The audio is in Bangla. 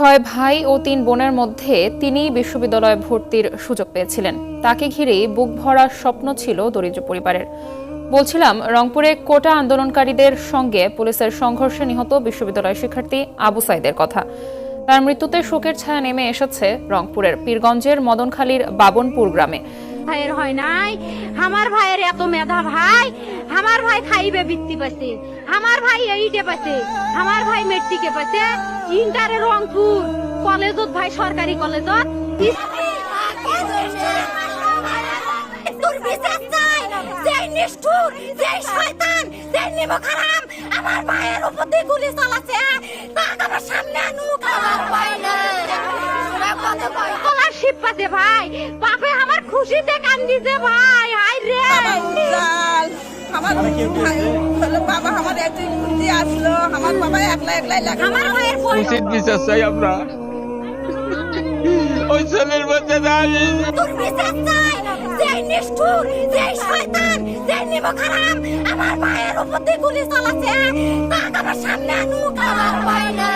ছয় ভাই ও তিন বোনের মধ্যে তিনি বিশ্ববিদ্যালয়ে ভর্তির সুযোগ পেয়েছিলেন। তাকে ঘিরেই বুক ভরা স্বপ্ন ছিল দরিদ্র পরিবারের। বলছিলাম, রংপুরে কোটা আন্দোলনকারীদের সঙ্গে পুলিশের সংঘর্ষে নিহত বিশ্ববিদ্যালয় শিক্ষার্থী আবু সাইদের কথা। তার মৃত্যুতে শোকের ছায়া নেমে এসেছে রংপুরের পীরগঞ্জের মদনখালীর বাবনপুর গ্রামে। ভাইয়ের হয় নাই? আমার ভাইয়ের এত মেধা ভাই আমার ভাই খাইবে বৃত্তি পাইছে আমার ভাই এইটে পাইছে আমার ভাই মেট্রিকে পাইছে ইন্টারে রংপুর কলেজত ভাই সরকারি কলেজত। নিষ্ঠুর, যেই শয়তান, যেই আমার ভাইয়ের উপর দিয়ে গুলি ভাই না। আমার খুশিতে কান্দিছে ভাই হাই রে বাবা আমার একটি বুদ্ধি আসলো আমার বাবা একলা একলাই লাগে আমার ভাইয়ের পরি- উচিত বিচার চাই আমরা। ওই ছেলের বাচ্চা দাঁড়িয়ে তোর চাই যেই নিষ্ঠুর যেই শয়তান যেই নিমখারাম আমার ভাইয়ের উপর দিয়ে গুলি চালাচ্ছে। তাকে আমার সামনে আনুক। আমার ভাই না